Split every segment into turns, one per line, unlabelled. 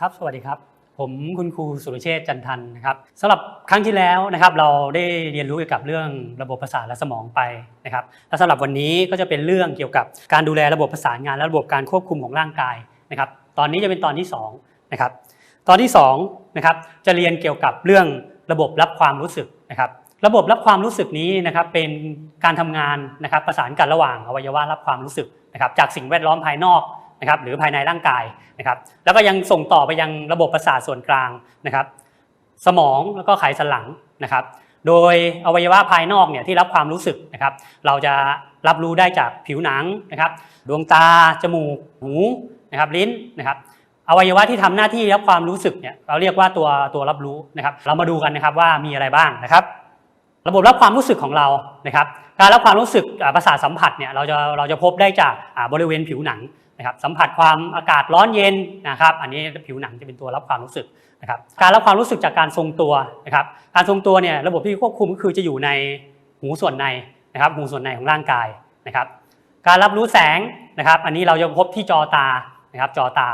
ครับ สวัสดีครับ ผมคุณครูสุรเชษจันทันนะครับสำหรับครั้งที่แล้วนะครับ เราได้เรียนรู้เกี่ยวกับเรื่องระบบประสาทและสมองไปนะครับและสำหรับวันนี้ก็จะเป็นเรื่องเกี่ยวกับการดูแลระบบประสานงานและระบบการควบคุมของร่างกายนะครับ ตอนนี้จะเป็นตอนที่สองนะครับ ตอนที่สองนะครับจะเรียนเกี่ยวกับเรื่องระบบรับความรู้สึกนะครับ ระบบรับความรู้สึกนี้นะครับเป็นการทำงานนะครับประสานกันระหว่างอวัยวะรับความรู้สึกนะครับ จากสิ่งแวดล้อมภายนอก นะครับหรือภายในร่างกายนะครับแล้วก็ยังส่งต่อไปยังระบบประสาทส่วนกลางนะครับสมองแล้วก็ไขสันหลังนะครับ โดยอวัยวะภายนอกเนี่ยที่รับความรู้สึกนะครับ เราจะรับรู้ได้จากผิวหนังนะครับ ดวงตา จมูก หูนะครับลิ้นนะครับอวัยวะที่ทำหน้าที่รับความรู้สึกเนี่ยเราเรียกว่าตัวตัวรับรู้นะครับ เรามาดูกันนะครับว่ามีอะไรบ้างนะครับ ระบบรับความรู้สึกของเรานะครับ การรับความรู้สึกประสาทสัมผัสเนี่ยเราจะเราจะพบได้จากบริเวณผิวหนัง นะครับสัมผัสความอากาศร้อนเย็นนะครับ อันนี้ผิวหนังจะเป็นตัวรับความรู้สึกนะครับการรับความรู้สึกจากการทรงตัวนะครับการทรงตัวเนี่ยระบบที่ควบคุมก็คือจะอยู่ในหูส่วนในนะครับหูส่วนในของร่างกายนะครับการรับรู้แสงนะครับ อันนี้เราจะพบที่จอตานะครับจอตา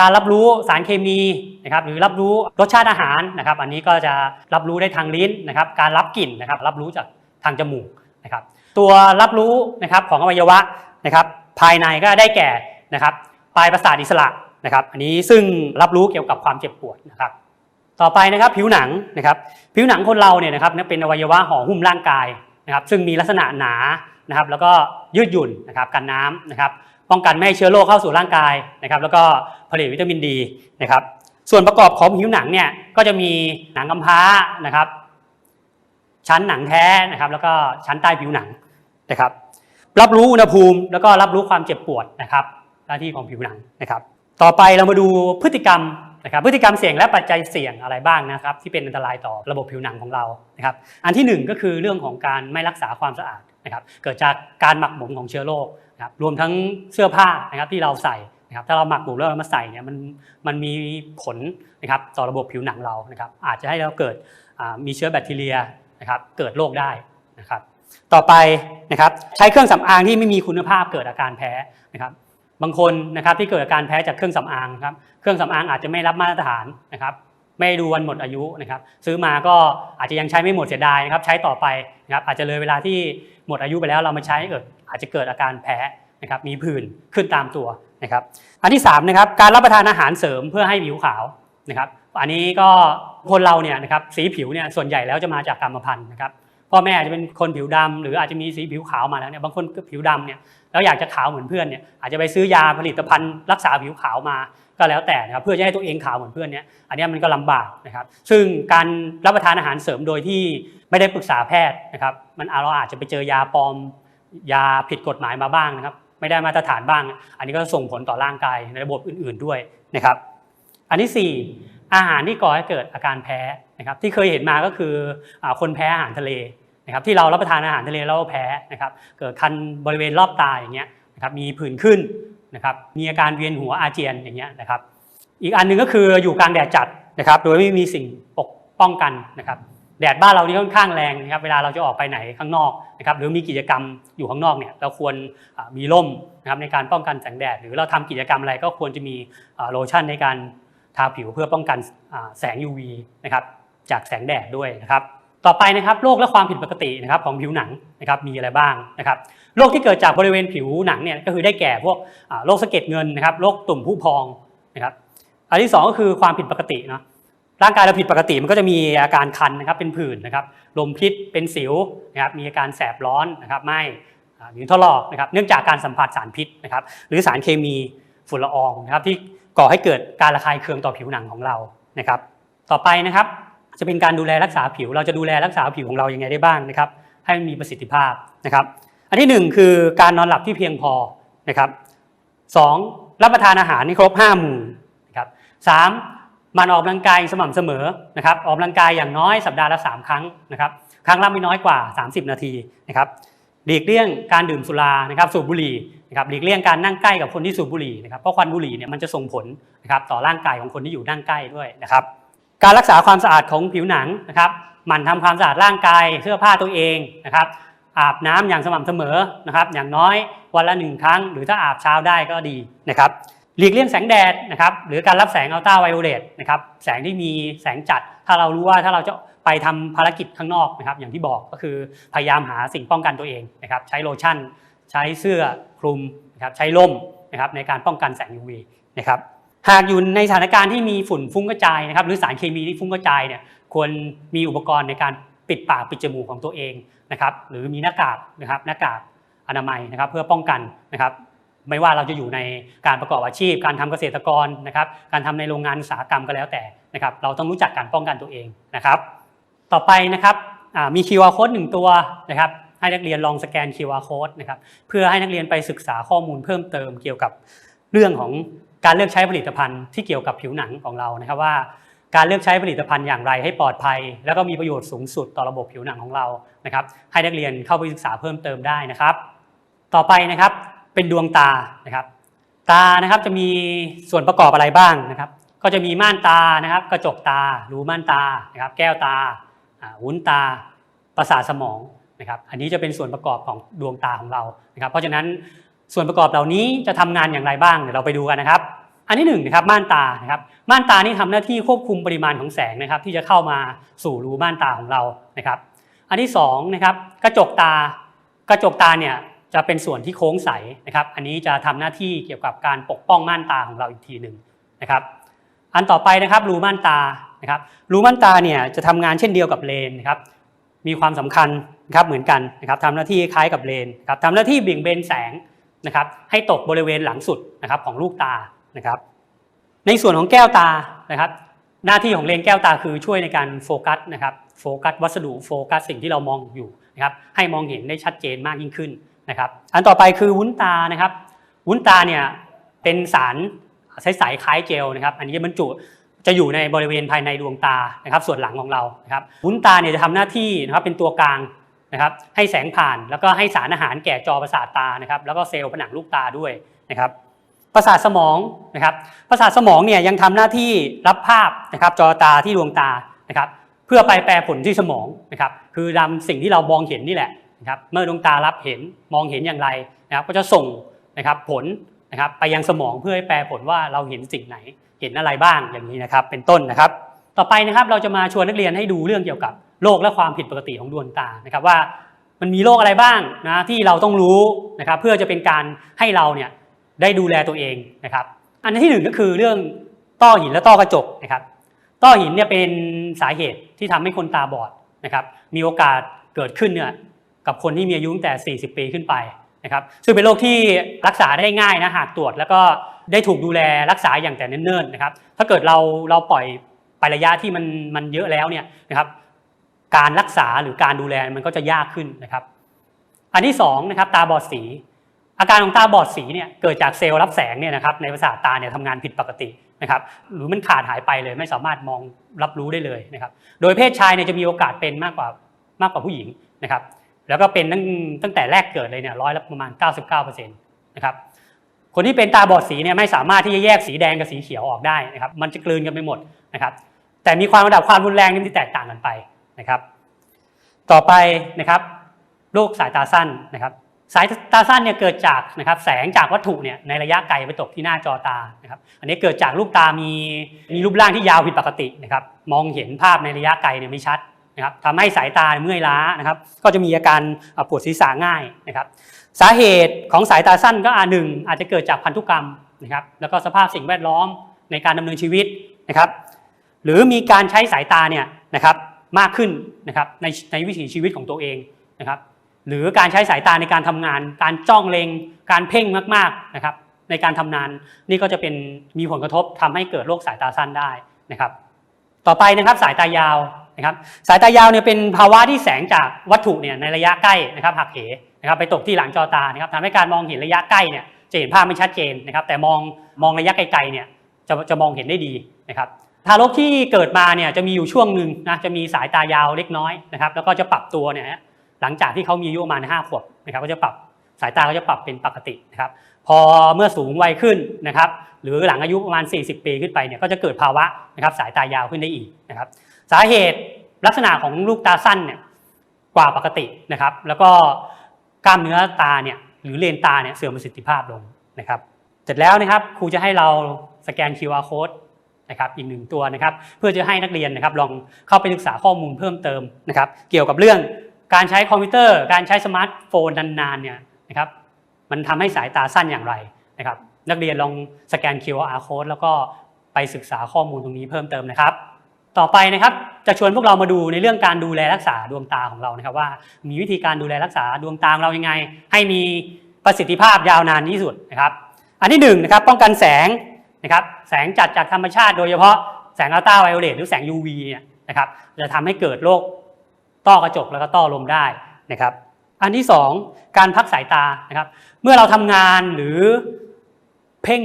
การรับรู้สารเคมีนะครับหรือรับรู้รสชาติอาหารนะครับ อันนี้ก็จะรับรู้ได้ทางลิ้นนะครับ การรับกลิ่นนะครับรับรู้จากทางจมูกนะครับตัวรับรู้นะครับของอวัยวะนะครับ ภายในก็ได้แก่นะครับปลายประสาทอิสระนะครับอันนี้ซึ่งรับรู้เกี่ยวกับความเจ็บปวดนะครับต่อไปนะครับผิวหนังนะครับผิวหนังคนเราเนี่ยนะครับเป็นอวัยวะห่อหุ้มร่างกายนะครับซึ่งมีลักษณะหนานะครับแล้วก็ยืดหยุ่นนะครับกันน้ำนะครับป้องกันไม่ให้เชื้อโรคเข้าสู่ร่างกายนะครับแล้วก็ผลิตวิตามินดีนะครับส่วนประกอบของผิวหนังเนี่ยก็จะมีหนังกำพร้านะครับชั้นหนังแท้นะครับแล้วก็ชั้นใต้ผิวหนังนะครับ รับรู้อุณหภูมิ แล้วก็รับรู้ความเจ็บปวดนะครับหน้าที่ของผิวหนังนะครับ ต่อไปเรามาดูพฤติกรรมนะครับพฤติกรรมเสี่ยงและปัจจัยเสี่ยงอะไรบ้างนะครับที่เป็นอันตรายต่อระบบผิวหนังของเรานะครับอันที่หนึ่งก็คือเรื่องของการไม่รักษาความสะอาดนะครับเกิดจากการหมักหมมของเชื้อโรคนะครับรวมทั้งเสื้อผ้านะครับที่เราใส่นะครับถ้าเราหมักหมมแล้วเรามาใส่เนี่ยมันมันมีผลนะครับต่อระบบผิวหนังเรานะครับอาจจะให้เราเกิดมีเชื้อแบคทีเรียนะครับเกิดโรคได้ ต่อไปนะครับใช้เครื่องสำอางที่ไม่มีคุณภาพเกิดอาการแพ้นะครับบางคนนะครับที่เกิดอาการแพ้จากเครื่องสำอางครับเครื่องสำอางอาจจะไม่รับมาตรฐานนะครับไม่ดูวันหมดอายุนะครับซื้อมาก็อาจจะยังใช้ไม่หมดเสียดายนะครับใช้ต่อไปนะครับอาจจะเลยเวลาที่หมดอายุไปแล้วเรามาใช้เกิดอาจจะเกิดอาการแพ้นะครับมีผื่นขึ้นตามตัวนะครับอันที่3นะครับการรับประทานอาหารเสริมเพื่อให้ผิวขาวนะครับอันนี้ก็คนเราเนี่ยนะครับสีผิวเนี่ยส่วนใหญ่แล้วจะมาจากกรรมพันธุ์นะครับ พ่อแม่อาจจะเป็นคนผิวดำหรืออาจจะมีสีผิวขาวมาแล้วเนี่ยบางคนก็ผิวดำเนี่ยแล้วอยากจะขาวเหมือนเพื่อนเนี่ยอาจจะไปซื้อยาผลิตภัณฑ์รักษาผิวขาวมาก็แล้วแต่นะครับเพื่อจะให้ตัวเองขาวเหมือนเพื่อนเนี่ยอันนี้มันก็ลำบากนะครับซึ่งการรับประทานอาหารเสริมโดยที่ไม่ได้ปรึกษาแพทย์นะครับมันเราอาจจะไปเจอยาปลอม ยาผิดกฎหมายมาบ้างนะครับไม่ได้มาตรฐานบ้าง อันนี้ก็ส่งผลต่อร่างกายในระบบอื่น ๆด้วยนะครับอันที่สี่อาหารที่ก่อให้เกิดอาการแพ้นะครับที่เคยเห็นมาก็คือคนแพ้อาหารทะเล นะครับที่เรารับประทานอาหารทะเลแล้วแพ้นะครับเกิดคันบริเวณรอบตาอย่างเงี้ยนะครับมีผื่นขึ้นนะครับมีอาการเวียนหัวอาเจียนอย่างเงี้ยนะครับอีกอันหนึ่งก็คืออยู่กลางแดดจัดนะครับโดยไม่มีสิ่งปกป้องกันนะครับแดดบ้านเรานี่ค่อนข้างแรงนะครับเวลาเราจะออกไปไหนข้างนอกนะครับหรือมีกิจกรรมอยู่ข้างนอกเนี่ยเราควรมีร่มนะครับในการป้องกันแสงแดด หรือเราทำกิจกรรมอะไรก็ควรจะมีโลชั่นในการทาผิวเพื่อป้องกันแสง UV นะครับจากแสงแดดด้วยนะครับ ต่อไปนะครับโรคและความผิดปกตินะครับของผิวหนังนะครับมีอะไรบ้างนะครับโรคที่เกิดจากบริเวณผิวหนังเนี่ยก็คือได้แก่พวกโรคสะเก็ดเงินนะครับโรคตุ่มผู้พองนะครับอันที่สองก็คือความผิดปกติเนาะร่างกายเราผิดปกติมันก็จะมีอาการคันนะครับเป็นผื่นนะครับลมพิษเป็นสิวนะครับมีอาการแสบร้อนนะครับไหม้อ่ามีทะลอกนะครับเนื่องจากการสัมผัสสารพิษนะครับหรือสารเคมีฝุ่นละอองนะครับที่ก่อให้เกิดการระคายเคืองต่อผิวหนังของเรานะครับ ต่อไปนะครับ จะเป็นการดูแลรักษาผิว เราจะดูแลรักษาผิวของเรายังไงได้บ้างนะครับ ให้มันมีประสิทธิภาพนะครับ อันที่หนึ่งคือการนอนหลับที่เพียงพอนะครับสองรับประทานอาหารให้ครบห้าหมู่นะครับสามมันออกกำลังกายสม่ำเสมอนะครับ ออกกำลังกายอย่างน้อยสัปดาห์ละสามครั้งนะครับ ครั้งละไม่น้อยกว่า 30 นาทีนะครับหลีกเลี่ยงการดื่มสุรานะครับ สูบบุหรี่นะครับหลีกเลี่ยงการนั่งใกล้กับคนที่สูบบุหรี่นะครับเพราะควันบุหรี่เนี่ยมันจะส่งผลนะครับต่อร่างกายของคนที่อยู่นั่งใกล้ด้วยนะครับ การรักษาความสะอาดของผิวหนังนะครับหมั่นทำความสะอาดร่างกายเสื้อผ้าตัวเองนะครับอาบน้ำอย่างสม่ำเสมอนะครับอย่างน้อยวันละหนึ่งครั้ง หรือถ้าอาบเช้าได้ก็ดีนะครับหลีกเลี่ยงแสงแดดนะครับหรือการรับแสงอัลตราไวโอเลตนะครับแสงที่มีแสงจัด ถ้าเรารู้ว่าถ้าเราจะไปทำภารกิจข้างนอกนะครับอย่างที่บอกก็คือพยายามหาสิ่งป้องกันตัวเองนะครับใช้โลชั่น ใช้เสื้อคลุมนะครับใช้ร่มนะครับในการป้องกันแสง UV นะครับ หากอยู่ในสถานการณ์ที่มีฝุ่นฟุ้งกระจายนะครับหรือสารเคมีที่ฟุ้งกระจายเนี่ยควรมีอุปกรณ์ในการปิดปากปิดจมูกของตัวเองนะครับหรือมีหน้ากากนะครับหน้ากากอนามัยนะครับเพื่อป้องกันนะครับไม่ว่าเราจะอยู่ในการประกอบอาชีพ การทำเกษตรกรนะครับการทำในโรงงานอุตสาหกรรมก็แล้วแต่นะครับเราต้องรู้จักการป้องกันตัวเองนะครับ ต่อไปนะครับมี QR code หนึ่งตัวนะครับให้นักเรียนลองสแกน QR code นะครับเพื่อให้นักเรียนไปศึกษาข้อมูลเพิ่มเติมเกี่ยวกับเรื่องของ การเลือกใช้ผลิตภัณฑ์ที่เกี่ยวกับผิวหนังของเรานะครับว่า การเลือกใช้ผลิตภัณฑ์อย่างไรให้ปลอดภัย แล้วก็มีประโยชน์สูงสุดต่อระบบผิวหนังของเรานะครับให้นักเรียนเข้าไปศึกษาเพิ่มเติมได้นะครับ ต่อไปนะครับเป็นดวงตานะครับตานะครับจะมีส่วนประกอบอะไรบ้างนะครับ ก็จะมีม่านตานะครับ กระจกตารูม่านตานะครับ แก้วตาอุ้นตาประสาทสมองนะครับ อันนี้จะเป็นส่วนประกอบของดวงตาของเรานะครับ เพราะฉะนั้น ส่วนประกอบเหล่านี้จะทำงานอย่างไรบ้างเดี๋ยวเราไปดูกันนะครับ อันที่หนึ่งนะครับม่านตานะครับม่านตานี่ทำหน้าที่ควบคุมปริมาณของแสงนะครับ ที่จะเข้ามาสู่รูม่านตาของเรานะครับ อันที่สองนะครับกระจกตากระจกตาเนี่ยจะเป็นส่วนที่โค้งใสนะครับ อันนี้จะทำหน้าที่เกี่ยวกับการปกป้องม่านตาของเราอีกทีหนึ่งนะครับ อันต่อไปนะครับรูม่านตานะครับรูม่านตาเนี่ยจะทำงานเช่นเดียวกับเลนนะครับ มีความสำคัญนะครับเหมือนกันนะครับทำหน้าที่คล้ายกับเลนครับทำหน้าที่เบี่ยงเบนแสง นะครับให้ตกบริเวณหลังสุดนะครับของลูกตานะครับ ในส่วนของแก้วตานะครับ หน้าที่ของเลนส์แก้วตาคือช่วยในการโฟกัสนะครับโฟกัสวัสดุโฟกัสสิ่งที่เรามองอยู่นะครับให้มองเห็นได้ชัดเจนมากยิ่งขึ้นนะครับ อันต่อไปคือวุ้นตานะครับ วุ้นตาเนี่ยเป็นสารใสๆคล้ายเจลนะครับ อันนี้บรรจุจะอยู่ในบริเวณภายในดวงตานะครับ ส่วนหลังของเรานะครับวุ้นตาเนี่ยจะทำหน้าที่นะครับเป็นตัวกลาง นะครับให้แสงผ่านแล้วก็ให้สารอาหารแก่จอประสาทตานะครับแล้วก็เซลล์ผนังลูกตาด้วยนะครับประสาทสมองนะครับประสาทสมองเนี่ยยังทำหน้าที่รับภาพนะครับจอตาที่ดวงตานะครับเพื่อไปแปลผลที่สมองนะครับคือนำสิ่งที่เรามองเห็นนี่แหละนะครับเมื่อดวงตารับเห็นมองเห็นอย่างไรนะครับก็จะส่งนะครับผลนะครับไปยังสมองเพื่อให้แปลผลว่าเราเห็นสิ่งไหนเห็นอะไรบ้างอย่างนี้นะครับเป็นต้นนะครับ ต่อไปนะครับเราจะมาชวนนักเรียนให้ดูเรื่องเกี่ยวกับ โรคและความผิดปกติของดวงตานะครับว่ามันมีโรคอะไรบ้างนะที่เราต้องรู้นะครับเพื่อจะเป็นการให้เราเนี่ยได้ดูแลตัวเองนะครับอันที่หนึ่งก็คือเรื่องต้อหินและต้อกระจกนะครับต้อหินเนี่ยเป็นสาเหตุที่ทำให้คนตาบอดนะครับมีโอกาสเกิดขึ้นเนี่ยกับคนที่มีอายุตั้งแต่ 40 ปีขึ้นไปนะครับซึ่งเป็นโรคที่รักษาได้ง่ายนะหากตรวจ แล้วก็ได้ถูกดูแลรักษาอย่างแต่เนิ่นๆนะครับถ้าเกิดเราเราปล่อยไประยะที่มันมันเยอะแล้วเนี่ยนะครับ การรักษาหรือการดูแลมันก็จะยากขึ้นนะครับ อันที่สองนะครับตาบอดสี อาการของตาบอดสีเนี่ยเกิดจากเซลล์รับแสงเนี่ยนะครับในประสาทตาเนี่ยทำงานผิดปกตินะครับ หรือมันขาดหายไปเลยไม่สามารถมองรับรู้ได้เลยนะครับ โดยเพศชายเนี่ยจะมีโอกาสเป็นมากกว่ามากกว่าผู้หญิงนะครับ แล้วก็เป็นตั้งตั้งแต่แรกเกิดเลยเนี่ยร้อยละประมาณ 99%นะครับคนที่เป็นตาบอดสีเนี่ยไม่สามารถที่จะแยกสีแดงกับสีเขียวออกได้นะครับ มันจะกลืนกันไปหมดนะครับ แต่มีความระดับความรุนแรงที่แตกต่างกันไป นะครับ ต่อไปนะครับโรคสายตาสั้นนะครับ สายตาสั้นเนี่ยเกิดจากนะครับแสงจากวัตถุเนี่ยในระยะไกลไปตกที่หน้าจอตานะครับ อันนี้เกิดจากลูกตามีมีรูปร่างที่ยาวผิดปกตินะครับ มองเห็นภาพในระยะไกลเนี่ยไม่ชัดนะครับทำให้สายตาเมื่อยล้านะครับ ก็จะมีอาการปวดศีรษะง่ายนะครับ สาเหตุของสายตาสั้นก็อาหนึ่งอาจจะเกิดจากพันธุกรรมนะครับ แล้วก็สภาพสิ่งแวดล้อมในการดำเนินชีวิตนะครับ หรือมีการใช้สายตาเนี่ยนะครับ มากขึ้นนะครับในในวิถีชีวิตของตัวเองนะครับ หรือการใช้สายตาในการทำงาน การจ้องเล็งการเพ่งมากๆนะครับ ในการทำงานนี่ก็จะเป็นมีผลกระทบทำให้เกิดโรคสายตาสั้นได้นะครับ ต่อไปนะครับสายตายาวนะครับสายตายาวเนี่ยเป็นภาวะที่แสงจากวัตถุเนี่ยในระยะใกล้นะครับหักเหนะครับไปตกที่หลังจอตานะครับทำให้การมองเห็นระยะใกล้เนี่ยจะเห็นภาพไม่ชัดเจนนะครับ แต่มองมองระยะไกลๆเนี่ยจะจะมองเห็นได้ดีนะครับ ทารกที่เกิดมาเนี่ยจะมีอยู่ช่วงหนึ่งนะจะมีสายตายาวเล็กน้อยนะครับแล้วก็จะปรับตัวเนี่ยหลังจากที่เขามีอายุประมาณห้าขวบนะครับก็จะปรับสายตาก็จะปรับเป็นปกตินะครับพอเมื่อสูงวัยขึ้นนะครับหรือหลังอายุประมาณ 40 ปีขึ้นไปเนี่ยก็จะเกิดภาวะนะครับสายตายาวขึ้นได้อีกนะครับสาเหตุลักษณะของลูกตาสั้นเนี่ยกว่าปกตินะครับ แล้วก็กล้ามเนื้อตาเนี่ยหรือเลนตาเนี่ยเสื่อมประสิทธิภาพลงนะครับ เสร็จแล้วนะครับครูจะให้เราสแกน QR code นะครับอีกหนึ่งตัวนะครับเพื่อจะให้นักเรียนนะครับลองเข้าไปศึกษาข้อมูลเพิ่มเติมนะครับเกี่ยวกับเรื่องการใช้คอมพิวเตอร์ การใช้สมาร์ทโฟนนานๆเนี่ยนะครับมันทำให้สายตาสั้นอย่างไรนะครับนักเรียนลองสแกน QR code แล้วก็ไปศึกษาข้อมูลตรงนี้เพิ่มเติมนะครับ ต่อไปนะครับจะชวนพวกเรามาดูในเรื่องการดูแลรักษาดวงตาของเรานะครับว่ามีวิธีการดูแลรักษาดวงตาของเรายังไง ให้มีประสิทธิภาพยาวนานที่สุดนะครับ อันที่หนึ่งนะครับป้องกันแสง นะครับแสงจัดจากธรรมชาติโดยเฉพาะแสงอัลตราไวโอเลตหรือแสง UV เนี่ยนะครับจะทำให้เกิดโรคต้อกระจกแล้วก็ต้อลมได้นะครับ อันที่สองการพักสายตานะครับ เมื่อเราทำงานหรือเพ่ง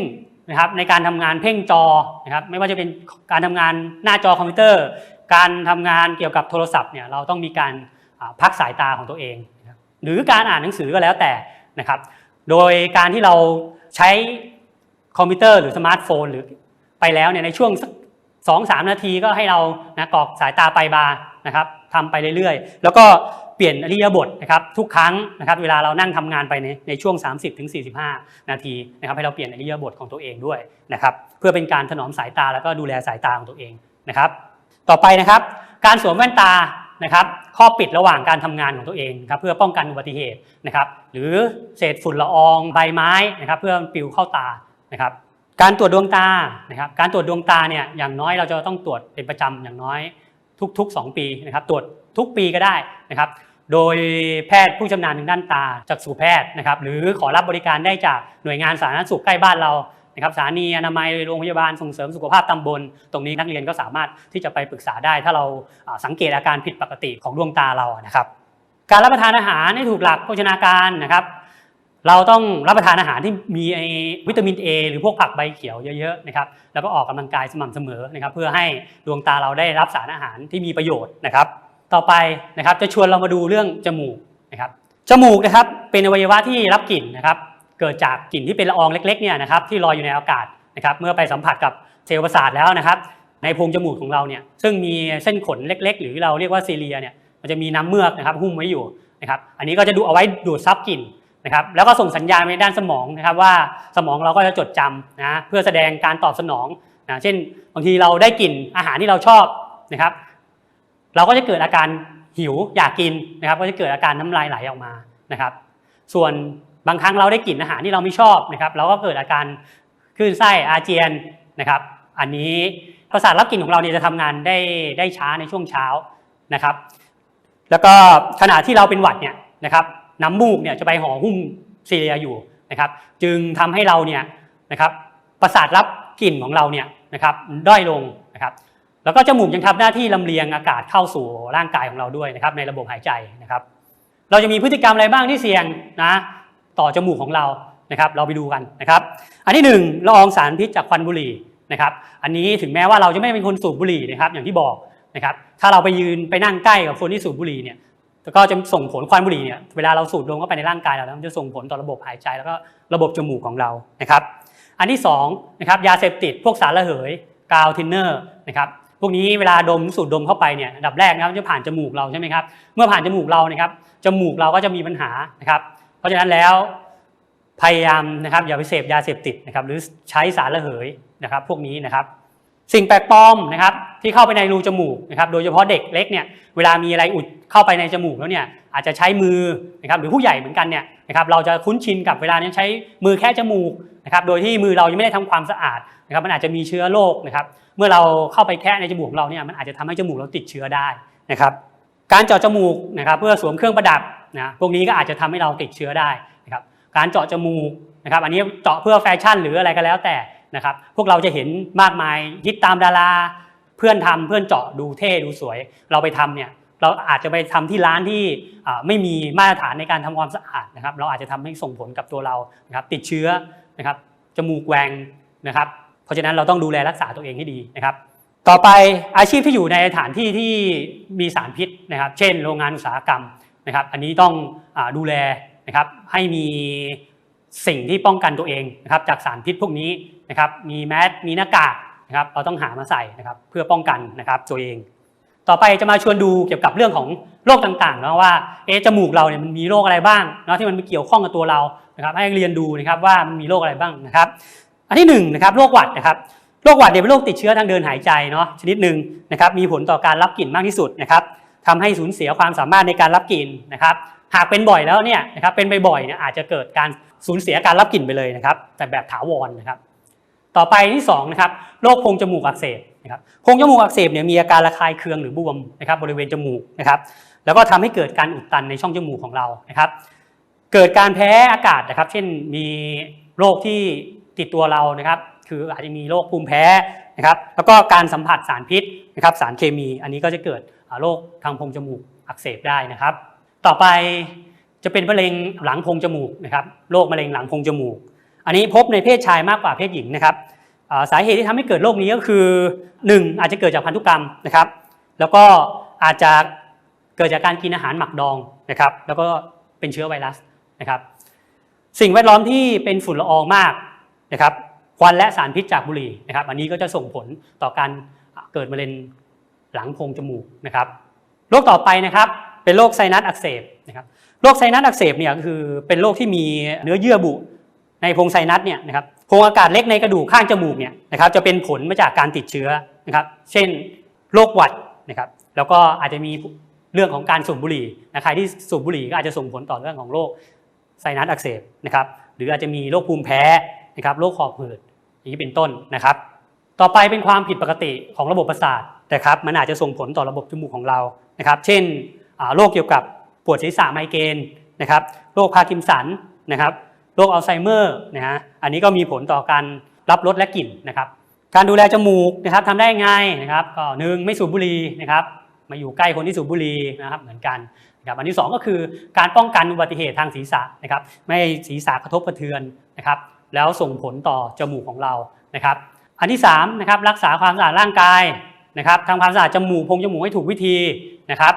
นะครับในการทำงานเพ่งจอนะครับไม่ว่าจะเป็นการทำงานหน้าจอคอมพิวเตอร์ การทำงานเกี่ยวกับโทรศัพท์เนี่ยเราต้องมีการพักสายตาของตัวเอง หรือการอ่านหนังสือก็แล้วแต่นะครับ โดยการที่เราใช้ คอมพิวเตอร์หรือสมาร์ทโฟนหรือไปแล้วเนี่ยในช่วงสักสองสามนาทีก็ให้เรานะกรอกสายตาไปบานะครับทำไปเรื่อยๆ แล้วก็เปลี่ยนอริยาบทนะครับทุกครั้งนะครับเวลาเรานั่งทำงานไปในในช่วง 30-45ถึงนาทีนะครับให้เราเปลี่ยนอริยาบทของตัวเองด้วยนะครับเพื่อเป็นการถนอมสายตาแล้วก็ดูแลสายตาของตัวเองนะครับต่อไปนะครับการสวมแว่นตานะครับข้อปิดระหว่างการทำงานของตัวเองครับเพื่อป้องกันอุบัติเหตุนะครับหรือเศษฝุ่นละอองใบไม้นะครับเพื่อปิวเข้าตา นะครับการตรวจดวงตานะครับการตรวจดวงตาเนี่ยอย่างน้อยเราจะต้องตรวจเป็นประจำอย่างน้อยทุกๆ 2 ปีนะครับตรวจทุกปีก็ได้นะครับโดยแพทย์ผู้ชำนาญทางด้านตาจากสู่แพทย์นะครับหรือขอรับบริการได้จากหน่วยงานสาธารณสุขใกล้บ้านเรานะครับสถานีอนามัยโรงพยาบาลส่งเสริมสุขภาพตำบล ตรงนี้นักเรียนก็สามารถที่จะไปปรึกษาได้ ถ้าเราสังเกตอาการผิดปกติของดวงตาเรานะครับการรับประทานอาหารให้ถูกหลักโภชนาการนะครับ เราต้องรับประทานอาหารที่มีวิตามิน A หรือพวกผักใบเขียวเยอะๆนะครับแล้วก็ออกกำลังกายสม่ำเสมอนะครับเพื่อให้ดวงตาเราได้รับสารอาหารที่มีประโยชน์นะครับ ต่อไปนะครับจะชวนเรามาดูเรื่องจมูกนะครับจมูกนะครับเป็นอวัยวะที่รับกลิ่นนะครับเกิดจากกลิ่นที่เป็นละอองเล็กๆเนี่ยนะครับที่ลอยอยู่ในอากาศนะครับเมื่อไปสัมผัสกับเซลล์ประสาทแล้วนะครับ ในโพรงจมูกของเราเนี่ยซึ่งมีเส้นขนเล็ก ๆ หรือเราเรียกว่าซีเลียเนี่ยมันจะมีน้ำเมือกนะครับหุ้มไว้อยู่นะครับอันนี้ก็จะดูเอาไว้ดูดซับกลิ่น นะครับแล้วก็ส่งสัญญาณไปด้านสมองนะครับว่าสมองเราก็จะจดจำนะเพื่อแสดงการตอบสนองนะเช่นบางทีเราได้กลิ่นอาหารที่เราชอบนะครับ เราก็จะเกิดอาการหิวอยากกินนะครับ ก็จะเกิดอาการน้ำลายไหลออกมานะครับ ส่วนบางครั้งเราได้กลิ่นอาหารที่เราไม่ชอบนะครับ เราก็เกิดอาการคลื่นไส้อาเจียนนะครับ อันนี้ประสาทรับกลิ่นของเราเนี่ยจะทำงานได้ได้ช้าในช่วงเช้านะครับ แล้วก็ขณะที่เราเป็นหวัดเนี่ยนะครับ น้ำมูกเนี่ยจะไปห่อหุ้มซีเรียอยู่นะครับจึงทำให้เราเนี่ยนะครับประสาทรับกลิ่นของเราเนี่ยนะครับด้อยลงนะครับแล้วก็จมูกยังทำหน้าที่ลำเลียงอากาศเข้าสู่ร่างกายของเราด้วยนะครับในระบบหายใจนะครับ เราจะมีพฤติกรรมอะไรบ้างที่เสี่ยงนะต่อจมูกของเรานะครับเราไปดูกันนะครับอันที่หนึ่งละอองสารพิษจากควันบุหรี่นะครับอันนี้ถึงแม้ว่าเราจะไม่เป็นคนสูบบุหรี่นะครับอย่างที่บอกนะครับถ้าเราไปยืนไปนั่งใกล้กับคนที่สูบบุหรี่เนี่ย แล้วก็จะส่งผลควันบุหรี่เนี่ยเวลาเราสูดดมเข้าไปในร่างกายเราแล้วมันจะส่งผลต่อระบบหายใจแล้วก็ระบบจมูกของเรานะครับ อันที่สองนะครับยาเสพติดพวกสารระเหยกาวทินเนอร์นะครับพวกนี้เวลาดมสูดดมเข้าไปเนี่ยอันดับแรกนะครับจะผ่านจมูกเราใช่ไหมครับเมื่อผ่านจมูกเรานะครับจมูกเราก็จะมีปัญหานะครับเพราะฉะนั้นแล้วพยายามนะครับอย่าไปเสพยาเสพติดนะครับหรือใช้สารระเหยนะครับพวกนี้นะครับสิ่งแปลกปลอมนะครับ ที่เข้าไปในรูจมูกนะครับโดยเฉพาะเด็กเล็กเนี่ยเวลามีอะไรอุดเข้าไปในจมูกแล้วเนี่ยอาจจะใช้มือนะครับหรือผู้ใหญ่เหมือนกันเนี่ยนะครับเราจะคุ้นชินกับเวลานี้ใช้มือแค่จมูกนะครับโดยที่มือเรายังไม่ได้ทำความสะอาดนะครับมันอาจจะมีเชื้อโรคนะครับเมื่อเราเข้าไปแค่ในจมูกของเราเนี่ยมันอาจจะทำให้จมูกเราติดเชื้อได้นะครับการเจาะจมูกนะครับเพื่อสวมเครื่องประดับนะพวกนี้ก็อาจจะทำให้เราติดเชื้อได้นะครับการเจาะจมูกนะครับอันนี้เจาะเพื่อแฟชั่นหรืออะไรก็แล้วแต่นะครับพวกเราจะเห็นมากมายยึดตามดารา เพื่อนทำเพื่อนเจาะดูเท่ดูสวย เราไปทำเนี่ยเราอาจจะไปทำที่ร้านที่ไม่มีมาตรฐานในการทำความสะอาดนะครับ เราอาจจะทำให้ส่งผลกับตัวเรานะครับติดเชื้อนะครับจมูกแหวงนะครับ เพราะฉะนั้นเราต้องดูแลรักษาตัวเองให้ดีนะครับ ต่อไปอาชีพที่อยู่ในสถานที่ที่มีสารพิษนะครับ เช่น โรงงานอุตสาหกรรมนะครับ อันนี้ต้องอดูแลนะครับให้มีสิ่งที่ป้องกันตัวเองนะครับจากสารพิษพวกนี้นะครับ มีแมสมีหน้ากาก นะครับเราต้องหามาใส่นะครับเพื่อป้องกันนะครับตัวเอง ต่อไปจะมาชวนดูเกี่ยวกับเรื่องของโรคต่างๆนะว่าเอ๊จมูกเราเนี่ยมันมีโรคอะไรบ้างเนาะที่มันมีเกี่ยวข้องกับตัวเรานะครับให้เรียนดูนะครับว่ามันมีโรคอะไรบ้างนะครับ อันที่หนึ่งนะครับโรคหวัดนะครับโรคหวัดเนี่ยเป็นโรคติดเชื้อทางเดินหายใจเนาะชนิดหนึ่งนะครับมีผลต่อการรับกลิ่นมากที่สุดนะครับทำให้สูญเสียความสามารถในการรับกลิ่นนะครับ หากเป็นบ่อยแล้วเนี่ยนะครับเป็นบ่อยๆเนี่ยอาจจะเกิดการสูญเสียการรับกลิ่นไปเลยนะครับ แต่แบบถาวรนะครับ ต่อไปที่สองนะครับโรคโพรงจมูกอักเสบนะครับโพรงจมูกอักเสบเนี่ยมีอาการระคายเคืองหรือบวมนะครับบริเวณจมูกนะครับแล้วก็ทำให้เกิดการอุดตันในช่องจมูกของเรานะครับเกิดการแพ้อากาศนะครับ เช่นมีโรคที่ติดตัวเรานะครับคืออาจจะมีโรคภูมิแพ้นะครับแล้วก็การสัมผัสสารพิษนะครับสารเคมีอันนี้ก็จะเกิดโรคทางโพรงจมูกอักเสบได้นะครับ ต่อไปจะเป็นมะเร็งหลังโพรงจมูกนะครับโรคมะเร็งหลังโพรงจมูก อันนี้พบในเพศชายมากกว่าเพศหญิงนะครับสาเหตุที่ทำให้เกิดโรคนี้ก็คือ 1 อาจจะเกิดจากพันธุกรรมนะครับ แล้วก็อาจจะเกิดจากการกินอาหารหมักดองนะครับ แล้วก็เป็นเชื้อไวรัสนะครับ สิ่งแวดล้อมที่เป็นฝุ่นละอองมากนะครับควันและสารพิษจากบุหรี่นะครับ อันนี้ก็จะส่งผลต่อการเกิดมะเร็งหลังโพรงจมูกนะครับโรคต่อไปนะครับเป็นโรคไซนัสอักเสบนะครับโรคไซนัสอักเสบเนี่ยก็คือเป็นโรคที่มีเนื้อเยื่อบุ ในโพรงไซนัสเนี่ยนะครับโพรงอากาศเล็กในกระดูกข้างจมูกเนี่ยนะครับจะเป็นผลมาจากการติดเชื้อนะครับ เช่นโรคหวัดนะครับแล้วก็อาจจะมีเรื่องของการสูบบุหรี่นะใครที่สูบบุหรี่ก็อาจจะส่งผลต่อเรื่องของโรคไซนัสอักเสบนะครับหรืออาจจะมีโรคภูมิแพ้นะครับโรคหอบหืดอย่างนี้เป็นต้นนะครับ ต่อไปเป็นความผิดปกติของระบบประสาทนะครับ มันอาจจะส่งผลต่อระบบจมูกของเรานะครับ เช่นโรคเกี่ยวกับปวดศีรษะไมเกรนนะครับโรคพาร์กินสันนะครับ โรคอัลไซเมอร์นะฮะอันนี้ก็มีผลต่อการรับรสและกลิ่นนะครับ การดูแลจมูกนะครับทำได้ไงนะครับก็หนึ่งไม่สูบบุหรี่นะครับมาอยู่ใกล้คนที่สูบบุหรี่นะครับเหมือนกันนะครับอันที่สองก็คือการป้องกันอุบัติเหตุทางศีรษะนะครับ ไม่ศีรษะกระทบกระเทือนนะครับ แล้วส่งผลต่อจมูกของเรานะครับ อันที่สามนะครับรักษาความสะอาดร่างกายนะครับทำความสะอาดจมูกพงจมูกให้ถูกวิธีนะครับ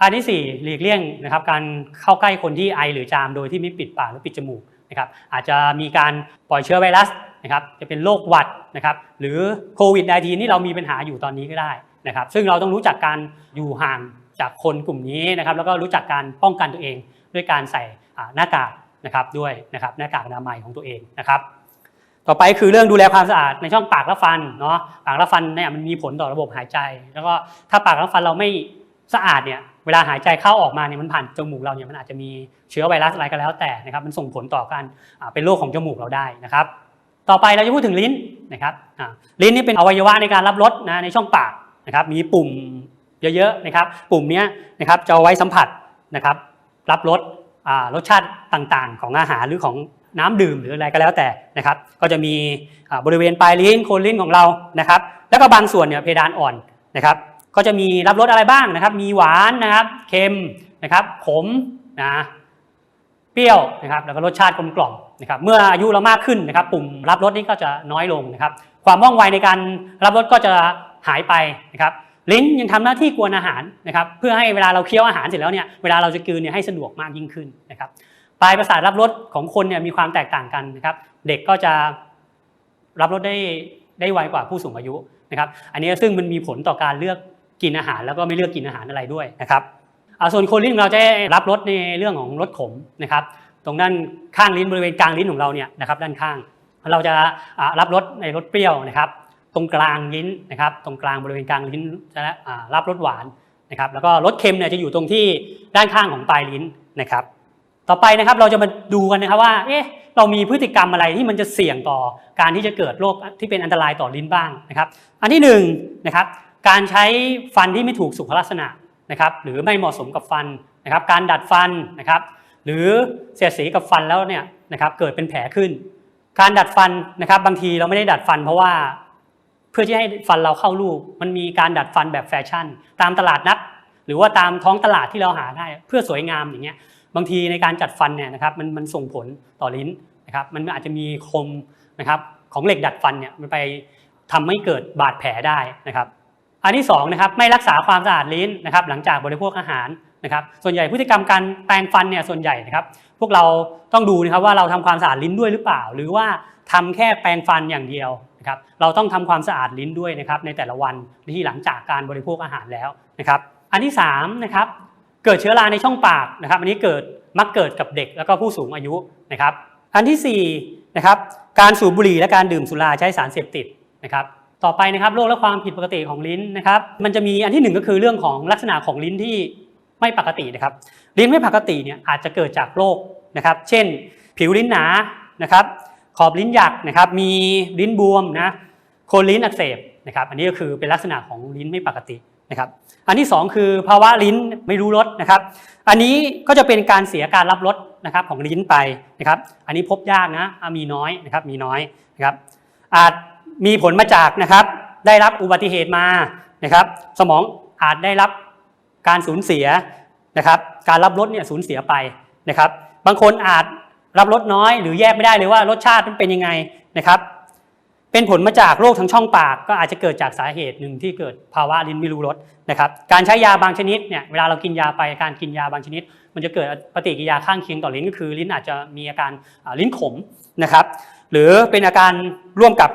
อันที่สี่หลีกเลี่ยงนะครับการเข้าใกล้คนที่ไอหรือจามโดยที่ไม่ปิดปากหรือปิดจมูก นะครับอาจจะมีการปล่อยเชื้อไวรัสนะครับจะเป็นโรคหวัดนะครับหรือโควิด -19 ที่เรามีปัญหาอยู่ตอนนี้ก็ได้นะครับซึ่งเราต้องรู้จักการอยู่ห่างจากคนกลุ่มนี้นะครับแล้วก็รู้จักการป้องกันตัวเอง ด้วยการใส่หน้ากากนะครับด้วยนะครับหน้ากากอนามัยของตัวเองนะครับต่อไปคือเรื่องดูแลความสะอาดในช่องปากและฟันเนาะปากและฟันเนี่ยมันมีผลต่อระบบหายใจ แล้วก็ถ้าปากและฟันเราไม่สะอาดเนี่ย เวลาหายใจเข้าออกมาเนี่ยมันผ่านจมูกเราเนี่ยมันอาจจะมีเชื้อไวรัสอะไรก็แล้วแต่นะครับมันส่งผลต่อการเป็นโรคของจมูกเราได้นะครับต่อไปเราจะพูดถึงลิ้นนะครับลิ้นนี่เป็นอวัยวะในการรับรสนะในช่องปากนะครับมีปุ่มเยอะๆนะครับปุ่มนี้นะครับจะไว้สัมผัสนะครับรับรสรสชาติต่างๆ ของอาหารหรือของน้ำดื่มหรืออะไรก็แล้วแต่นะครับก็จะมีบริเวณปลายลิ้นโคนลิ้นของเรานะครับแล้วก็บางส่วนเนี่ยเพดานอ่อนนะครับ ก็จะมีรับรสอะไรบ้างนะครับ มีหวานนะครับเค็มนะครับขมนะเปรี้ยวนะครับแล้วก็รสชาติกลมกล่อมนะครับเมื่ออายุเรามากขึ้นนะครับปุ่มรับรสนี้ก็จะน้อยลงนะครับ ความว่องไวในการรับรสก็จะหายไปนะครับลิ้นยังทำหน้าที่กวนอาหารนะครับเพื่อให้เวลาเราเคี้ยวอาหารเสร็จแล้วเนี่ยเวลาเราจะกลืนเนี่ยให้สะดวกมากยิ่งขึ้นนะครับปลายประสาทรับรสของคนเนี่ยมีความแตกต่างกันนะครับเด็กก็จะรับรสได้ได้ไวกว่าผู้สูงอายุนะครับอันนี้ซึ่งมันมีผลต่อการเลือก กินอาหารแล้วก็ไม่เลือกกินอาหารอะไรด้วยนะครับส่วนคนลิ้นของเราจะรับรสในเรื่องของรสขมนะครับ ตรงด้านข้างลิ้นบริเวณกลางลิ้นของเราเนี่ยนะครับด้านข้าง เราจะรับรสในรสเปรี้ยวนะครับ ตรงกลางลิ้นนะครับ ตรงกลางบริเวณกลางลิ้นจะรับรสหวานนะครับ แล้วก็รสเค็มเนี่ยจะอยู่ตรงที่ด้านข้างของปลายลิ้นนะครับ ต่อไปนะครับเราจะมาดูกันนะครับว่าเอ๊ะเรามีพฤติกรรมอะไรที่มันจะเสี่ยงต่อการที่จะเกิดโรคที่เป็นอันตรายต่อลิ้นบ้างนะครับ อันที่หนึ่งนะครับ การใช้ฟันที่ไม่ถูกสุขลักษณะนะครับ หรือไม่เหมาะสมกับฟันนะครับ การดัดฟันนะครับ หรือเสียดสีกับฟันแล้วเนี่ยนะครับเกิดเป็นแผลขึ้น การดัดฟันนะครับ บางทีเราไม่ได้ดัดฟัน เพราะว่าเพื่อที่ให้ฟันเราเข้ารูป มันมีการดัดฟันแบบแฟชั่น ตามตลาดนัดหรือว่าตามท้องตลาดที่เราหาได้เพื่อสวยงามอย่างเงี้ยบางทีในการจัดฟันเนี่ยนะครับมันมันส่งผลต่อลิ้นนะครับมันอาจจะมีคมนะครับของเหล็กดัดฟันเนี่ยมันไปทำให้เกิดบาดแผลได้นะครับ อันที่สองนะครับไม่รักษาความสะอาดลิ้นนะครับหลังจากบริโภคอาหารนะครับส่วนใหญ่พฤติกรรมการแปรงฟันเนี่ยส่วนใหญ่นะครับพวกเราต้องดูนะครับว่าเราทำความสะอาดลิ้นด้วยหรือเปล่า หรือว่าทำแค่แปรงฟันอย่างเดียวนะครับเราต้องทำความสะอาดลิ้นด้วยนะครับในแต่ละวันที่หลังจากการบริโภคอาหารแล้วนะครับอันที่สามนะครับเกิดเชื้อราในช่องปากนะครับอันนี้เกิดมักเกิดกับเด็กแล้วก็ผู้สูงอายุนะครับอันที่4นะครับการสูบบุหรี่และการดื่มสุราใช้สารเสพติดนะครับ ต่อไปนะครับโรคและความผิดปกติของลิ้นนะครับ มันจะมีอันที่หนึ่งก็คือเรื่องของลักษณะของลิ้นที่ไม่ปกตินะครับ ลิ้นไม่ปกติเนี่ยอาจจะเกิดจากโรคนะครับ เช่น ผิวลิ้นหนานะครับ ขอบลิ้นหยักนะครับ มีลิ้นบวมนะโคนลิ้นอักเสบนะครับ อันนี้ก็คือเป็นลักษณะของลิ้นไม่ปกตินะครับ อันที่สองคือภาวะลิ้นไม่รู้รสนะครับ อันนี้ก็จะเป็นการเสียการรับรสนะครับของลิ้นไปนะครับ อันนี้พบยากนะมีน้อยนะครับมีน้อยนะครับอาจ มีผลมาจากนะครับ ได้รับอุบัติเหตุมานะครับ สมองอาจได้รับการสูญเสียนะครับ การรับรสเนี่ยสูญเสียไปนะครับ บางคนอาจรับรสน้อย หรือแยกไม่ได้เลยว่ารสชาติมันเป็นยังไงนะครับ เป็นผลมาจากโรคทางช่องปาก ก็อาจจะเกิดจากสาเหตุหนึ่งที่เกิดภาวะลิ้นไม่รู้รสนะครับ การใช้ยาบางชนิดเนี่ยเวลาเรากินยาไปการกินยาบางชนิด มันจะเกิดปฏิกิริยาข้างเคียงต่อลิ้นก็คือ ลิ้นอาจจะมีอาการลิ้นขมนะครับ หรือเป็นอาการร่วมกับ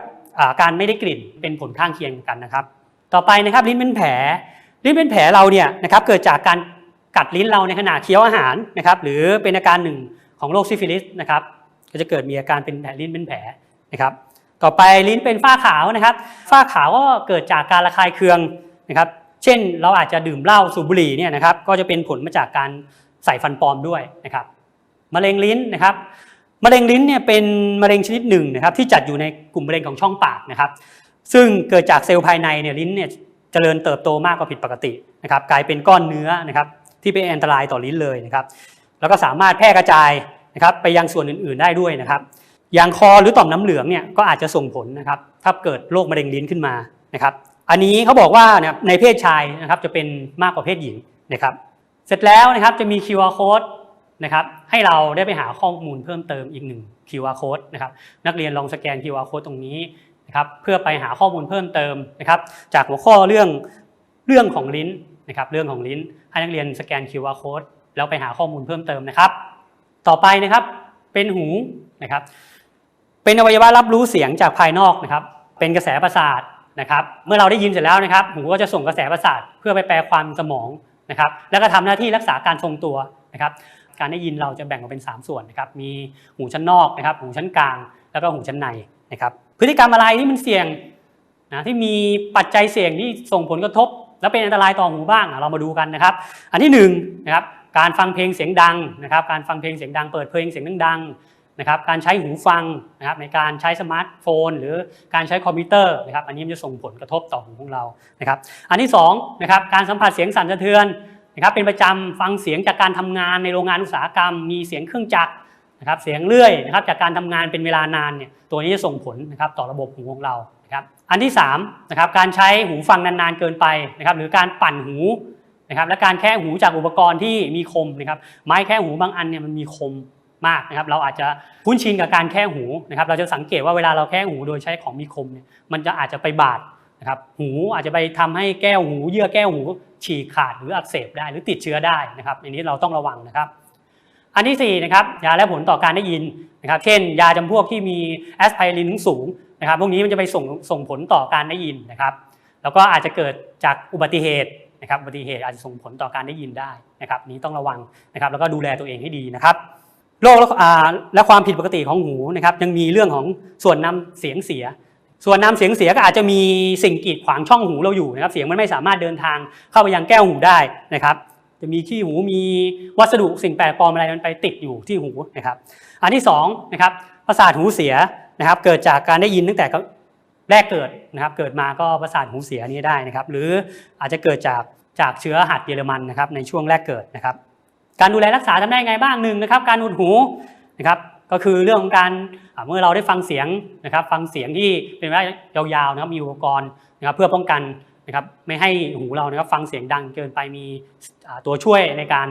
การไม่ได้กลิ่นเป็นผลข้างเคียงกันนะครับ ต่อไปนะครับลิ้นเป็นแผล ลิ้นเป็นแผลเราเนี่ยนะครับเกิดจากการกัดลิ้นเราในขณะเคี้ยวอาหารนะครับ หรือเป็นอาการหนึ่งของโรคซิฟิลิสนะครับก็จะเกิดมีอาการเป็นแผลลิ้นเป็นแผลนะครับ ต่อไปลิ้นเป็นฝ้าขาวนะครับ ฝ้าขาวก็เกิดจากการระคายเคืองนะครับ เช่นเราอาจจะดื่มเหล้าสูบบุหรี่เนี่ยนะครับ ก็จะเป็นผลมาจากการใส่ฟันปลอมด้วยนะครับมะเร็งลิ้นนะครับ มะเร็งลิ้นเนี่ยเป็นมะเร็งชนิดหนึ่งนะครับที่จัดอยู่ในกลุ่มมะเร็งของช่องปากนะครับ ซึ่งเกิดจากเซลล์ภายในเนี่ยลิ้นเนี่ยเจริญเติบโตมากกว่าผิดปกตินะครับ กลายเป็นก้อนเนื้อนะครับที่เป็นอันตรายต่อลิ้นเลยนะครับ แล้วก็สามารถแพร่กระจายนะครับไปยังส่วนอื่นๆได้ด้วยนะครับอย่างคอหรือต่อมน้ำเหลืองเนี่ยก็อาจจะส่งผลนะครับถ้าเกิดโรคมะเร็งลิ้นขึ้นมานะครับ อันนี้เขาบอกว่าเนี่ยในเพศชายนะครับจะเป็นมากกว่าเพศหญิงนะครับ เสร็จแล้วนะครับจะมี QR code นะครับให้เราได้ไปหาข้อมูลเพิ่มเติมอีกหนึ่ง QR code นะครับนักเรียนลองสแกน QR code ตรงนี้นะครับเพื่อไปหาข้อมูลเพิ่มเติมนะครับจากหัวข้อเรื่องเรื่องของลิ้นนะครับเรื่องของลิ้นให้นักเรียนสแกน QR code แล้วไปหาข้อมูลเพิ่มเติมนะครับ ต่อไปนะครับเป็นหูนะครับเป็นอวัยวะรับรู้เสียงจากภายนอกนะครับเป็นกระแสประสาทนะครับเมื่อเราได้ยินเสร็จแล้วนะครับหูก็จะส่งกระแสประสาทเพื่อไปแปลความสมองนะครับแล้วก็ทำหน้าที่รักษาการทรงตัวนะครับ การได้ยินเราจะแบ่งออกเป็น 3 ส่วนนะครับมีหูชั้นนอกนะครับหูชั้นกลางแล้วก็หูชั้นในนะครับพฤติกรรมอะไรที่มันเสี่ยงนะที่มีปัจจัยเสี่ยงที่ส่งผลกระทบ และเป็นอันตรายต่อหูบ้างเรามาดูกันนะครับ อันที่หนึ่งนะครับการฟังเพลงเสียงดังนะครับ การฟังเพลงเสียงดังเปิดเพลงเสียงดังนะครับการใช้หูฟังนะครับในการใช้สมาร์ทโฟน หรือการใช้คอมพิวเตอร์นะครับอันนี้มันจะส่งผลกระทบต่อหูของเรานะครับอันที่2นะครับการสัมผัสเสียงสั่นสะเทือน นะครับเป็นประจำฟังเสียงจากการทำงานในโรงงานอุตสาหกรรม มีเสียงเครื่องจักรนะครับเสียงเลื่อยนะครับจากการทำงานเป็นเวลานานเนี่ยตัวนี้จะส่งผลนะครับต่อระบบหูของเรานะครับอันที่3นะครับการใช้หูฟังนานๆเกินไปนะครับหรือการปั่นหูนะครับและการแค่หูจากอุปกรณ์ที่มีคมนะครับไม้แค่หูบางอันเนี่ยมันมีคมมากนะครับเราอาจจะคุ้นชินกับการแค่หูนะครับเราจะสังเกตว่าเวลาเราแค่หูโดยใช้ของมีคมเนี่ยมันจะอาจจะไปบาด นะครับหูอาจจะไปทำให้แก้วหู เยื่อแก้วหูฉีกขาดหรืออักเสบได้หรือติดเชื้อได้นะครับอันนี้เราต้องระวังนะครับ อันที่สี่นะครับยาและผลต่อการได้ยินนะครับเช่น ยาจำพวกที่มีแอสไพรินสูงนะครับพวกนี้มันจะไปส่งส่งผลต่อการได้ยินนะครับ แล้วก็อาจจะเกิดจากอุบัติเหตุนะครับอุบัติเหตุอาจจะส่งผลต่อการได้ยินได้นะครับนี้ต้องระวังนะครับแล้วก็ดูแลตัวเองให้ดีนะครับโรคและอ่าและความผิดปกติของหูนะครับยังมีเรื่องของส่วนนำเสียงเสีย ส่วนนำเสียงเสียก็อาจจะมีสิ่งกีดขวางช่องหูเราอยู่นะครับ เสียงมันไม่สามารถเดินทางเข้าไปยังแก้วหูได้นะครับ จะมีขี้หูมีวัสดุสิ่งแปลกปลอมอะไรมันไปติดอยู่ที่หูนะครับ อันที่สองนะครับประสาทหูเสียนะครับ เกิดจากการได้ยินตั้งแต่แรกเกิดนะครับ เกิดมาก็ประสาทหูเสียนี้ได้นะครับ หรืออาจจะเกิดจากจากเชื้อหัดเยอรมันนะครับในช่วงแรกเกิดนะครับ การดูแลรักษาทำได้ไงบ้างหนึ่งนะครับ การอุดหูนะครับ ก็คือเรื่องของการเมื่อเราได้ฟังเสียงนะครับ ฟังเสียงที่เป็นระยะยาวๆนะครับมีอุปกรณ์นะครับเพื่อป้องกันนะครับไม่ให้หูเรานะครับฟังเสียงดังเกินไปมีตัวช่วยในการ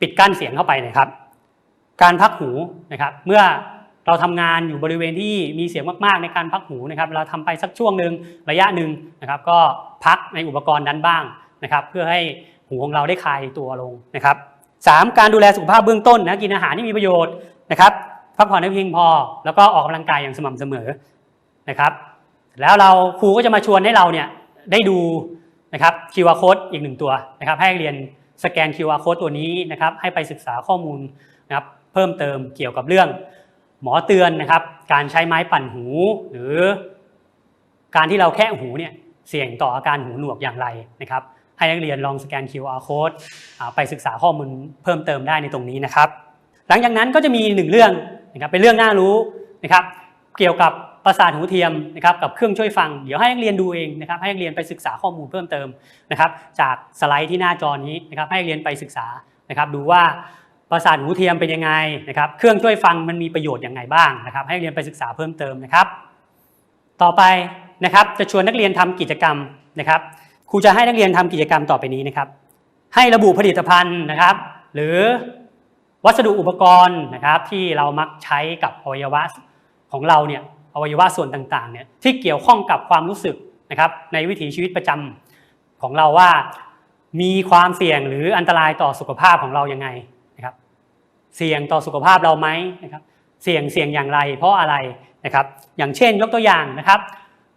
ปิดกั้นเสียงเข้าไปนะครับ การพักหูนะครับ เมื่อเราทำงานอยู่บริเวณที่มีเสียงมากๆในการพักหูนะครับ เราทำไปสักช่วงหนึ่งระยะหนึ่งนะครับ ก็พักในอุปกรณ์นั้นบ้างนะครับ เพื่อให้หูของเราได้คลายตัวลงนะครับสามการดูแลสุขภาพเบื้องต้นนะกินอาหารที่มีประโยชน์ นะครับพักผ่อนให้เพียงพอ แล้วก็ออกกำลังกายอย่างสม่ำเสมอนะครับ แล้วเราครูก็จะมาชวนให้เราเนี่ยได้ดูนะครับ QR code อีกหนึ่งตัวนะครับ ให้เรียนสแกน QR code ตัวนี้นะครับ ให้ไปศึกษาข้อมูลนะครับเพิ่มเติมเกี่ยวกับเรื่อง หมอเตือนนะครับ การใช้ไม้ปั่นหู หรือ การที่เราแค่หูเนี่ยเสี่ยงต่ออาการหูหนวกอย่างไรนะครับ ให้นักเรียนลองสแกน QR code ไปศึกษาข้อมูลเพิ่มเติมได้ในตรงนี้นะครับ หลังจากนั้นก็จะมีหนึ่งเรื่องนะครับเป็นเรื่องน่ารู้นะครับเกี่ยวกับประสาทหูเทียมนะครับกับเครื่องช่วยฟัง เดี๋ยวให้นักเรียนดูเองนะครับให้นักเรียนไปศึกษาข้อมูลเพิ่มเติมนะครับจากสไลด์ที่หน้าจอนี้นะครับให้นักเรียนไปศึกษานะครับดูว่าประสาทหูเทียมเป็นยังไงนะครับเครื่องช่วยฟังมันมีประโยชน์อย่างไรบ้างนะครับให้นักเรียนไปศึกษาเพิ่มเติมนะครับ ต่อไปนะครับจะชวนนักเรียนทำกิจกรรมนะครับครูจะให้นักเรียนทำกิจกรรมต่อไปนี้นะครับให้ระบุผลิตภัณฑ์นะครับ หรือ วัสดุอุปกรณ์นะครับที่เรามักใช้กับอวัยวะของเราเนี่ยอวัยวะส่วนต่างๆเนี่ยที่เกี่ยวข้องกับความรู้สึกนะครับในวิถีชีวิตประจำของเราว่ามีความเสี่ยงหรืออันตรายต่อสุขภาพของเรายังไงนะครับ เสี่ยงต่อสุขภาพเราไหมนะครับ เสี่ยงเสี่ยงอย่างไร เพราะอะไรนะครับ อย่างเช่นยกตัวอย่างนะครับ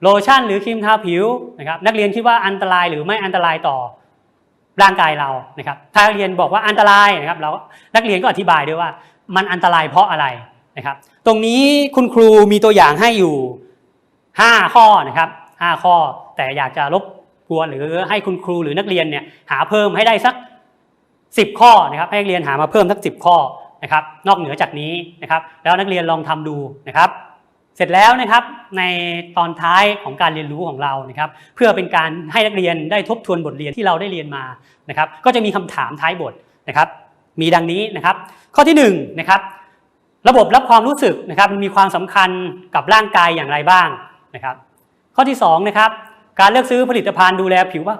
โลชั่นหรือครีมทาผิวนะครับ นักเรียนคิดว่าอันตรายหรือไม่อันตรายต่อ ร่างกายเรานะครับ ถ้านักเรียนบอกว่าอันตรายนะครับเรานักเรียนก็อธิบายด้วยว่า มันอันตรายเพราะอะไรนะครับ ตรงนี้คุณครูมีตัวอย่างให้อยู่ 5 ข้อนะครับ 5 ข้อแต่อยากจะรบกวนหรือให้คุณครูหรือนักเรียนเนี่ยหาเพิ่มให้ได้สัก 10 ข้อนะครับ ให้นักเรียนหามาเพิ่มสัก 10 ข้อนะครับ นอกเหนือจากนี้นะครับ แล้วนักเรียนลองทำดูนะครับ สร็จแล้วนะครับในตอนท้ายของการเรียนรู้ของเรานะครับเพื่อเป็นการให้นักเรียนได้ทบทวนบทเรียนที่เราได้เรียนมานะครับก็จะมีคำถามท้ายบทนะครับมีดังนี้นะครับ ข้อที่หนึ่งนะครับระบบรับความรู้สึกนะครับมีความสำคัญกับร่างกายอย่างไรบ้างนะครับ ข้อที่สองนะครับการเลือกซื้อผลิตภัณฑ์ดูแลผิวว่า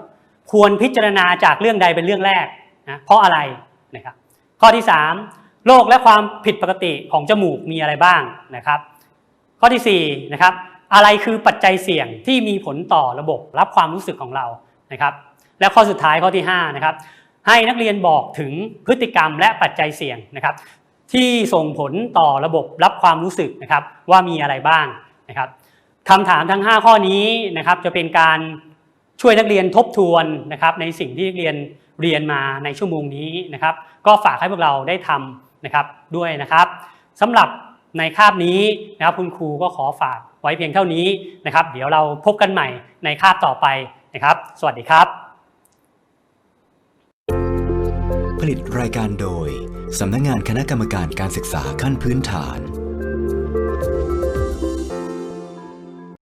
ควรพิจารณาจากเรื่องใดเป็นเรื่องแรกนะเพราะอะไรนะครับข้อที่สามโรคและความผิดปกติของจมูกมีอะไรบ้างนะครับ ข้อที่สี่นะครับอะไรคือปัจจัยเสี่ยงที่มีผลต่อระบบรับความรู้สึกของเรานะครับและข้อสุดท้ายข้อที่ห้านะครับให้นักเรียนบอกถึงพฤติกรรมและปัจจัยเสี่ยงนะครับ ที่ส่งผลต่อระบบรับความรู้สึกนะครับว่ามีอะไรบ้างนะครับคำถามทั้ง 5 ข้อนี้นะครับจะเป็นการช่วยนักเรียนทบทวนนะครับในสิ่งที่นักเรียนเรียนมาในชั่วโมงนี้นะครับ ก็ฝากให้พวกเราได้ทำนะครับด้วยนะครับสำหรับ ในคาบนี้นะครับคุณครูก็ขอฝากไว้เพียงเท่านี้นะครับ เดี๋ยวเราพบกันใหม่ในคาบต่อไปนะครับ สวัสดีครับ
ผลิตรายการโดยสำนักงานคณะกรรมการการศึกษาขั้นพื้นฐาน